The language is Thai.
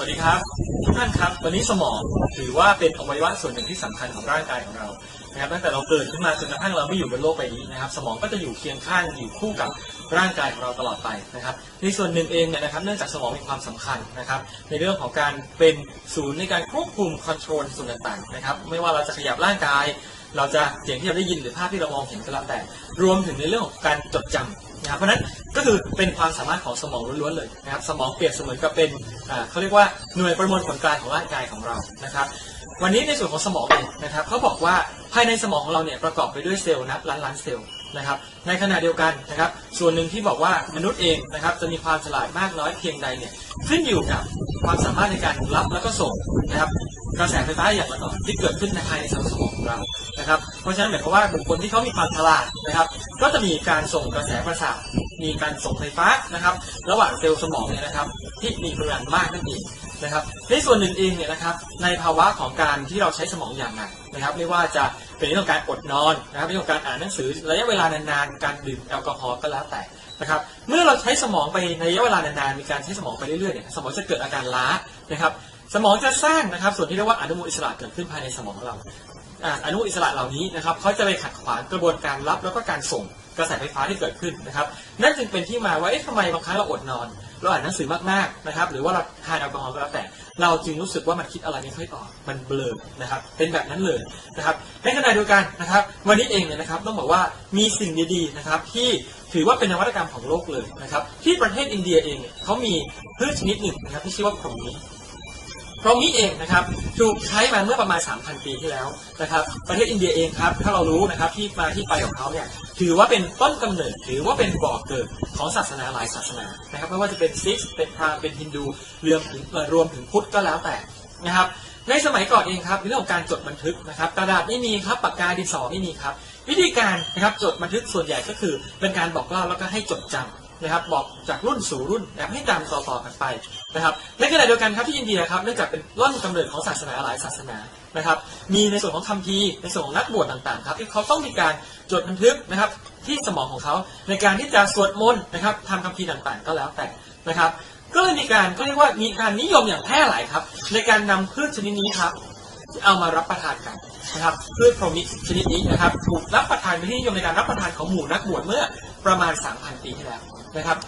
วัสดีครับ ทุกท่านครับ วันนี้สมองถือว่าเป็นอวัยวะส่วนหนึ่งที่สำคัญของร่างกายของเรานะครับตั้งแต่เราเกิดขึ้นมาจนกระทั่งเราไม่อยู่บนโลกใบนี้นะครับ สมองก็จะอยู่เคียงข้างอยู่คู่กับร่างกายของเราตลอดไปนะครับ ในส่วนหนึ่งเองเนี่ยนะครับ เนื่องจากสมองมีความสำคัญนะครับ ในเรื่องของการเป็นศูนย์ในการควบคุมคอนโทรลส่วนต่างๆนะครับ ไม่ว่าเราจะขยับร่างกาย เราจะเสียงที่เราได้ยินหรือภาพที่เรามองเห็นก็แล้วแต่ รวมถึงในเรื่องของการจดจำนะครับเพราะนั้น ก็คือเป็นความสามารถของสมองล้วนๆเลยนะครับสมองเปรียบเสมือนกับเป็นเขาเรียกว่าหน่วยประมวลผลกลางของร่างกายของเรานะครับวันนี้ในส่วนของสมองเองนะครับเขาบอกว่าภายในสมองของเราเนี่ยประกอบไปด้วยเซลล์นับล้านล้านเซลล์นะครับในขณะเดียวกันนะครับส่วนหนึ่งที่บอกว่ามนุษย์เองนะครับจะมีความฉลาดมากน้อยเพียงใดเนี่ยขึ้นอยู่กับความสามารถในการรับแล้วก็ส่งนะครับกระแสไฟฟ้าอย่างละอ่อที่เกิดขึ้นในภายในสมองของเรานะครับเพราะฉะนั้นหมายความว่าบุคคลที่เขามีความฉลาดนะครับก็จะมีการส่งกระแสประสาท มีการส่งไฟฟ้านะครับ ระหว่างเซลล์สมองเนี่ยนะครับ ที่มีปริมาณมากนั่นเองนะครับ ในส่วนหนึ่งเองเนี่ยนะครับ ในภาวะของการที่เราใช้สมองอย่างหนักนะครับ ไม่ว่าจะเป็นเรื่องของการอดนอนนะครับเรื่องของการอ่านหนังสือระยะเวลานานๆ การดื่มแอลกอฮอล์ก็แล้วแต่นะครับเมื่อเราใช้สมองไปในระยะเวลานานๆ มีการใช้สมองไปเรื่อยๆเนี่ยสมองจะเกิดอาการล้านะครับสมองจะสร้างนะครับส่วนที่เรียกว่าอนุมูลอิสระเกิดขึ้นภายในสมองของเราอ่าอนุมูลอิสระเหล่านี้นะครับเขาจะไปขัดขวางกระบวนการรับแล้วก็การส่ง กระแสไฟฟ้าที่เกิดขึ้นนะครับ นั่นจึงเป็นที่มาว่าเอ๊ะทำไมบางครั้งเราอดนอน เราอ่านหนังสือมากๆนะครับ หรือว่าเราทานแอลกอฮอล์ก็แล้วแต่ เราจึงรู้สึกว่ามันคิดอะไรไม่ค่อยออก มันเบลอนะครับ เป็นแบบนั้นเลยนะครับ ในขณะเดียวกันนะครับ วันนี้เองเนี่ยนะครับต้องบอกว่ามีสิ่งดีๆนะครับที่ถือว่าเป็นนวัตกรรมของโลกเลยนะครับ ที่ประเทศอินเดียเองเนี่ยเขามีพืชชนิดหนึ่งนะครับที่ชื่อว่าพรหมิ พรหมนี้เองนะครับถูกใช้มาเมื่อประมาณ 3,000 ปีที่แล้วนะครับ ประเทศอินเดียเองครับ ถ้าเรารู้นะครับที่มาที่ไปของเขาเนี่ยถือว่าเป็นต้นกำเนิด ถือว่าเป็นบ่อกเกิดของศาสนาหลายศาสนานะครับไม่ว่าจะเป็นซิกเป็นพราหมณ์เป็นฮินดูรวมถึงรวมถึงพุทธก็แล้วแต่นะครับ ในสมัยก่อนเองครับเรื่องของการจดบันทึกนะครับกระดาษไม่มีครับปากกาดินสอไม่มีครับ วิธีการนะครับจดบันทึกส่วนใหญ่ก็คือเป็นการบอกเล่าแล้วก็ให้จดจำ นะครับบอกจากรุ่นสู่รุ่นนะครับให้จำต่อๆกันไปนะครับในขณะเดียวกันครับที่อินเดียครับเนื่องจากเป็นร่อนกำเนิดของศาสนาหลายศาสนานะครับ มีในส่วนของคัมภีร์ในส่วนของนักบวชต่างๆครับที่เขาต้องมีการจดบันทึกนะครับที่สมองของเขาในการที่จะสวดมนต์นะครับทำคัมภีร์ต่างๆ ก็แล้วแต่นะครับ ก็เลยมีการก็เรียกว่ามีการนิยมอย่างแพร่หลายครับ ในการนำพืชชนิดนี้ครับเอามารับประทานกันนะครับพืชพรมิชนิดนี้นะครับถูกรับประทานเป็นที่นิยมในการรับประทานของหมู่นักบวชเมื่อประมาณ 3,000 ปีที่แล้ว นะครับ